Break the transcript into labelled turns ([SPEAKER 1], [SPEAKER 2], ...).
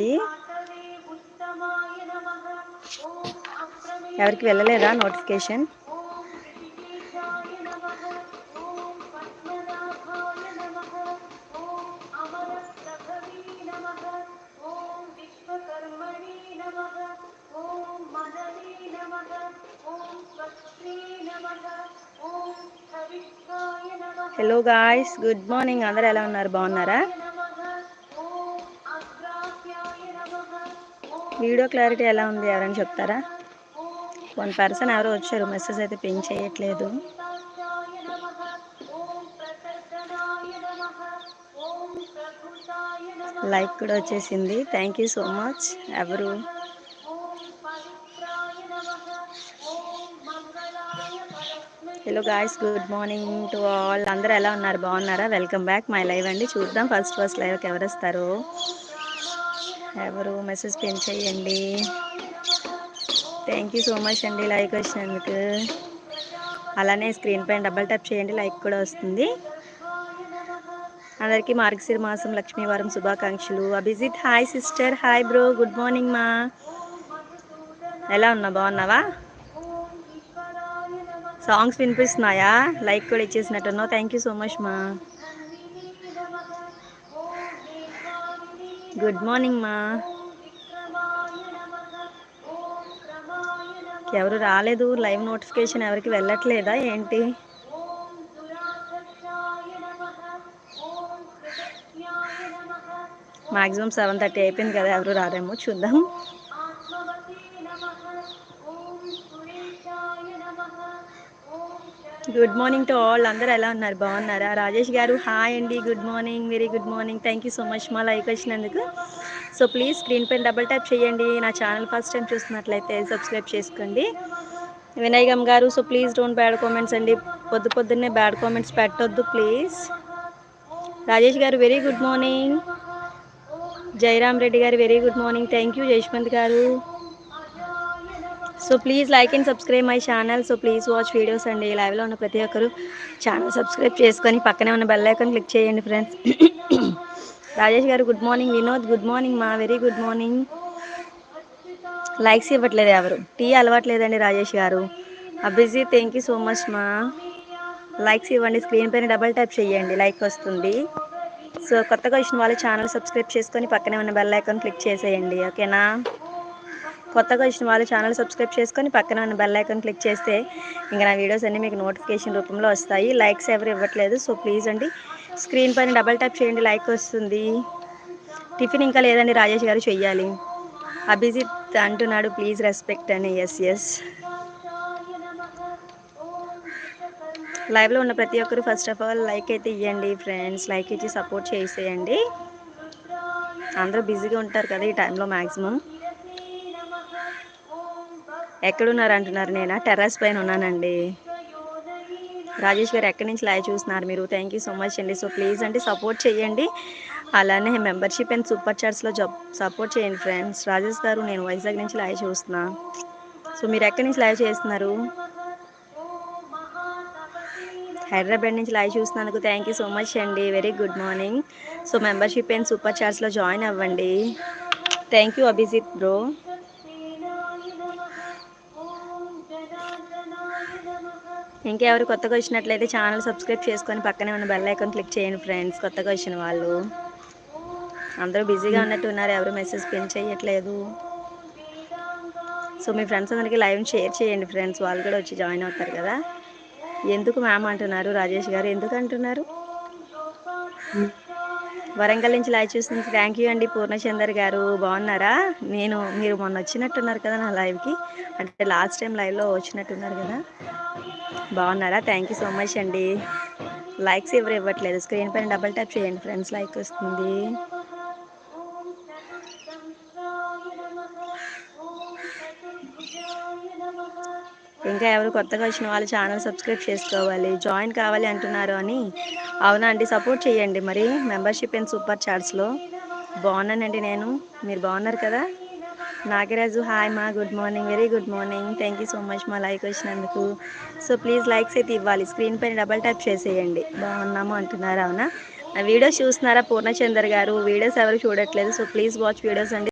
[SPEAKER 1] వచ్చింది ఎవరికి వెళ్ళలేదా notification? Hello guys good morning అందరు ఎలా ఉన్నారు? బాగున్నారా? వీడియో క్లారిటీ ఎలా ఉంది ఎవరైనా చెప్తారా? వన్ పర్సన్ ఎవరో వచ్చారు మెసేజ్ అయితే పిన్ చేయట్లేదు. లైక్ కూడా వచ్చేసింది. Thank you so much. ఎవరు? Hello guys good morning to all అందరూ ఎలా ఉన్నారు? బాగున్నారా? వెల్కమ్ బ్యాక్ మై లైవ్ అండి. చూద్దాం ఫస్ట్ ఫస్ట్ లైవ్కి ఎవరు వస్తారు. ఎవరు మెసేజ్ పిన్ చేయండి థ్యాంక్ యూ సో మచ్ అండి లైక్ వచ్చినందుకు. అలానే స్క్రీన్ పైన డబల్ ట్యాప్ చేయండి లైక్ కూడా వస్తుంది. అందరికీ మార్గశిర మాసం లక్ష్మీవారం శుభాకాంక్షలు. Abhijit hi sister hi bro good morning మా ఎలా ఉన్నా బాగున్నావా? సాంగ్స్ వినిపిస్తున్నాయా? లైక్ కూడా ఇచ్చేసినట్టున్నావు. థ్యాంక్ యూ సో మచ్ మా గుడ్ మార్నింగ్ మా ఎవరు రాలేదు. లైవ్ నోటిఫికేషన్ ఎవరికి వెళ్ళట్లేదా? ఏంటి? మాక్సిమం సెవెన్ థర్టీ అయిపోయింది కదా ఎవరు రారేమో చూద్దాం. గుడ్ మార్నింగ్ టు ఆల్ అందరూ ఎలా ఉన్నారు? బాగున్నారా? రాజేష్ గారు హాయ్ అండి. Good morning very good morning thank you so much మా లైక్ వచ్చినందుకు. సో ప్లీజ్ స్క్రీన్ పైన డబుల్ ట్యాప్ చేయండి. నా ఛానల్ ఫస్ట్ టైం చూస్తున్నట్లయితే సబ్స్క్రైబ్ చేసుకోండి. Vinayagam garu so please don't bad comments అండి. పొద్దు పొద్దున్నే బ్యాడ్ కామెంట్స్ పెట్టొద్దు please Rajesh garu very good morning Jayaram Reddy garu very good morning thank you Jayaswanth garu. So please like and subscribe my channel so please watch videos అండి లైవ్లో ఉన్న ప్రతి ఒక్కరు channel subscribe చేసుకొని పక్కనే ఉన్న bell icon click చేయండి friends Rajesh గారు good morning Vinod good morning మా వెరీ గుడ్ మార్నింగ్ లైక్స్ ఇవ్వట్లేదు ఎవరు? టీ అలవాట్లేదండి రాజేష్ గారు. అభిజీ థ్యాంక్ యూ సో మచ్ మా లైక్స్ ఇవ్వండి స్క్రీన్ పైన డబల్ ట్యాప్ చేయండి లైక్ వస్తుంది. సో కొత్తగా వచ్చిన వాళ్ళు ఛానల్ సబ్స్క్రైబ్ చేసుకొని పక్కనే ఉన్న బెల్ ఐకాన్ క్లిక్ చేసేయండి ఓకేనా కొత్తగా వచ్చిన వాళ్ళు ఛానల్ సబ్స్క్రైబ్ చేసుకొని పక్కన ఉన్న బెల్ ఐకాన్ క్లిక్ చేస్తే ఇంకా నా వీడియోస్ అన్నీ మీకు నోటిఫికేషన్ రూపంలో వస్తాయి. లైక్స్ ఎవరు ఇవ్వట్లేదు సో ప్లీజ్ అండి స్క్రీన్ పైన డబల్ ట్యాప్ చేయండి లైక్ వస్తుంది. టిఫిన్ ఇంకా లేదండి రాజేష్ గారు చెయ్యాలి. అభిజిత్ అంటున్నాడు ప్లీజ్ రెస్పెక్ట్ అని. ఎస్ ఎస్ లైవ్లో ఉన్న ప్రతి ఒక్కరు ఫస్ట్ ఆఫ్ ఆల్ లైక్ అయితే ఇవ్వండి ఫ్రెండ్స్ లైక్ ఇచ్చి సపోర్ట్ చేసేయండి. అందరూ బిజీగా ఉంటారు కదా ఈ టైంలో మ్యాక్సిమం ఎక్కడున్నారు అంటున్నారు నేను? టెర్రస్ పైన ఉన్నానండి. రాజేష్ గారు ఎక్కడి నుంచి లైవ్ చూస్తున్నారు మీరు? థ్యాంక్ యూ సో మచ్ అండి. సో ప్లీజ్ అండి సపోర్ట్ చేయండి. అలానే మెంబర్షిప్ అండ్ సూపర్ చాట్స్లో జాబ్ సపోర్ట్ చేయండి ఫ్రెండ్స్ రాజేష్ గారు నేను వైజాగ్ నుంచి లైవ్ చూస్తున్నా. సో మీరు ఎక్కడి నుంచి లైవ్ చేస్తున్నారు? హైదరాబాద్ నుంచి లైవ్ చూస్తున్నందుకు థ్యాంక్ యూ సో మచ్ అండి. Very good morning so membership and super చాట్స్లో join అవ్వండి. థ్యాంక్ యూ అభిజిత్ బ్రో ఇంకెవరు కొత్తగా వచ్చినట్లయితే ఛానల్ సబ్స్క్రైబ్ చేసుకొని పక్కనే ఉన్న బెల్ ఐకాన్ క్లిక్ చేయండి ఫ్రెండ్స్ కొత్తగా వచ్చిన వాళ్ళు. అందరూ బిజీగా ఉన్నట్టు ఉన్నారు ఎవరు మెసేజ్ పిన్ చేయట్లేదు సో మీ ఫ్రెండ్స్ అందరికీ లైవ్ షేర్ చేయండి ఫ్రెండ్స్ వాళ్ళు కూడా వచ్చి జాయిన్ అవుతారు కదా. ఎందుకు మ్యామ్ అంటున్నారు రాజేష్ గారు ఎందుకు అంటున్నారు? వరంగల్ నుంచి లైవ్ చూస్తుంది థ్యాంక్ యూ అండి పూర్ణచందర్ గారు బాగున్నారా? నేను మీరు మొన్న వచ్చినట్టున్నారు కదా నా లైవ్కి. అంటే లాస్ట్ టైం లైవ్లో వచ్చినట్టున్నారు కదా. బాగున్నారా? థ్యాంక్ యూ సో మచ్ అండి. లైక్స్ ఎవరు ఇవ్వట్లేదు? స్క్రీన్ పైన డబల్ ట్యాప్ చేయండి ఫ్రెండ్స్ లైక్ వస్తుంది. ఇంకా ఎవరు కొత్తగా వచ్చిన వాళ్ళు ఛానల్ సబ్స్క్రైబ్ చేసుకోవాలి. జాయిన్ కావాలి అంటున్నారు అని. అవునా అండి? సపోర్ట్ చేయండి మరి. మెంబర్షిప్ అండ్ సూపర్ చార్ట్స్లో బాగున్నానండి నేను. మీరు బాగున్నారు కదా? నాగరాజు హాయ్ మా good morning very good morning. Thank you so much మా లైక్ వచ్చినందుకు. సో ప్లీజ్ లైక్స్ అయితే ఇవ్వాలి. స్క్రీన్ పైన డబల్ ట్యాప్ చేసేయండి. బాగున్నాము అంటున్నారా అవునా? వీడియోస్ చూస్తున్నారా పూర్ణచందర్ గారు? వీడియోస్ ఎవరు చూడట్లేదు? సో ప్లీజ్ వాచ్ వీడియోస్ అండి.